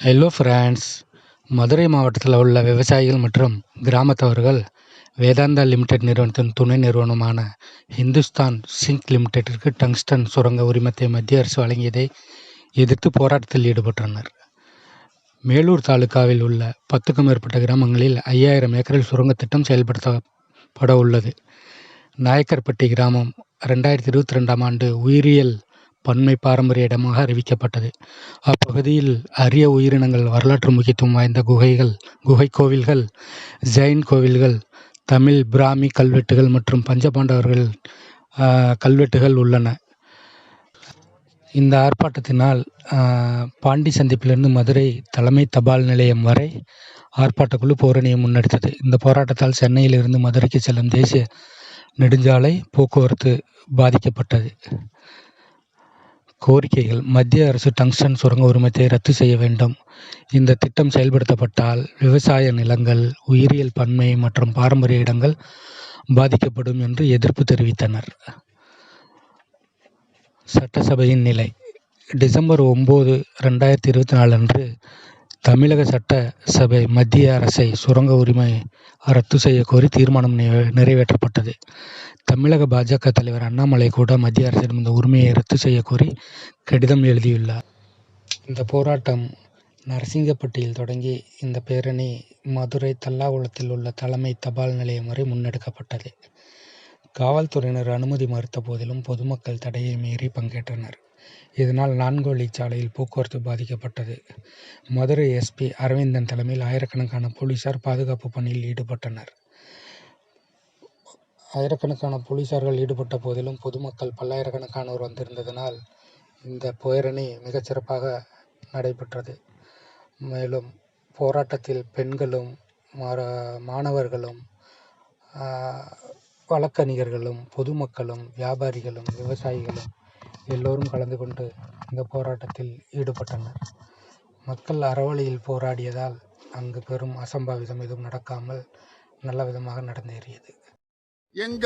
Hello friends Madurai மாவட்டத்தில் உள்ள விவசாயிகள் மற்றும் கிராமத்தவர்கள் வேதாந்தா லிமிடெட் நிறுவனத்தின் துணை நிறுவனமான ஹிந்துஸ்தான் சிங்க் லிமிடெட்டிற்கு டங்ஸ்டன் சுரங்க உரிமத்தை மத்திய அரசு வழங்கியதை எதிர்த்து போராட்டத்தில் ஈடுபட்டனர் மேலூர் தாலுகாவில் உள்ள பத்துக்கும் மேற்பட்ட கிராமங்களில் ஐயாயிரம் ஏக்கரில் சுரங்கத் திட்டம் செயல்படுத்தப்பட உள்ளது. நாயக்கர்பட்டி கிராமம் ரெண்டாயிரத்தி இருபத்தி ரெண்டாம் ஆண்டு உயிரியல் பன்மை பாரம்பரிய இடமாக அறிவிக்கப்பட்டது. அப்பகுதியில் அரிய உயிரினங்கள் வரலாற்று முக்கியத்துவம் வாய்ந்த குகைகள் குகை கோவில்கள் ஜெயின் கோவில்கள் தமிழ் பிராமி கல்வெட்டுகள் மற்றும் பஞ்சபாண்டவர்கள் கல்வெட்டுகள் உள்ளன. இந்த ஆர்ப்பாட்டத்தினால் பாண்டி சந்திப்பிலிருந்து மதுரை தலைமை தபால் நிலையம் வரை ஆர்ப்பாட்டக்குழு போரணியை முன்னெடுத்தது. இந்த போராட்டத்தால் சென்னையிலிருந்து மதுரைக்கு செல்லும் தேசிய நெடுஞ்சாலை போக்குவரத்து பாதிக்கப்பட்டது. கோரிக்கைகள் மத்திய அரசு டங்ஸ்டன் சுரங்க உரிமத்தை ரத்து செய்ய வேண்டும். இந்த திட்டம் செயல்படுத்தப்பட்டால் விவசாய நிலங்கள் உயிரியல் பன்மை மற்றும் பாரம்பரிய இடங்கள் பாதிக்கப்படும் என்று எதிர்ப்பு தெரிவித்தனர். சட்டசபையின் நிலை. டிசம்பர் ஒம்பது ரெண்டாயிரத்தி இருபத்தி நாலு அன்று தமிழக சட்டசபை மத்திய அரசை சுரங்க உரிமை ரத்து செய்ய கோரி தீர்மானம் நிறைவேற்றப்பட்டது. தமிழக பாஜக தலைவர் அண்ணாமலை கூட மத்திய அரசிடம் இந்த உரிமையை ரத்து செய்ய கோரி கடிதம் எழுதியுள்ளார். இந்த போராட்டம் நரசிங்கப்பட்டியில் தொடங்கி இந்த பேரணி மதுரை தல்லாகுளத்தில் உள்ள தலைமை தபால் நிலையம் வரை முன்னெடுக்கப்பட்டது. காவல்துறையினர் அனுமதி மறுத்த போதிலும் பொதுமக்கள் தடையை மீறி பங்கேற்றனர். இதனால் நான்கு வழிச்சாலையில் போக்குவரத்து பாதிக்கப்பட்டது. மதுரை எஸ்பி அரவிந்தன் தலைமையில் ஆயிரக்கணக்கான போலீசார் பாதுகாப்பு பணியில் ஈடுபட்டனர். ஆயிரக்கணக்கான போலீசார்கள் ஈடுபட்ட போதிலும் பொதுமக்கள் பல்லாயிரக்கணக்கானோர் வந்திருந்ததனால் இந்த பேரணி மிகச்சிறப்பாக நடைபெற்றது. மேலும் போராட்டத்தில் பெண்களும் மாணவர்களும் ஆஹ், வழக்கறிஞர்களும் பொதுமக்களும் வியாபாரிகளும் விவசாயிகளும் எல்லோரும் கலந்து கொண்டு இந்த போராட்டத்தில் ஈடுபட்டனர். மக்கள் அறவழியில் போராடியதால் அங்கு பெரும் அசம்பாவிதம் எதுவும் நடக்காமல் நல்ல விதமாக நடந்தேறியது. எங்க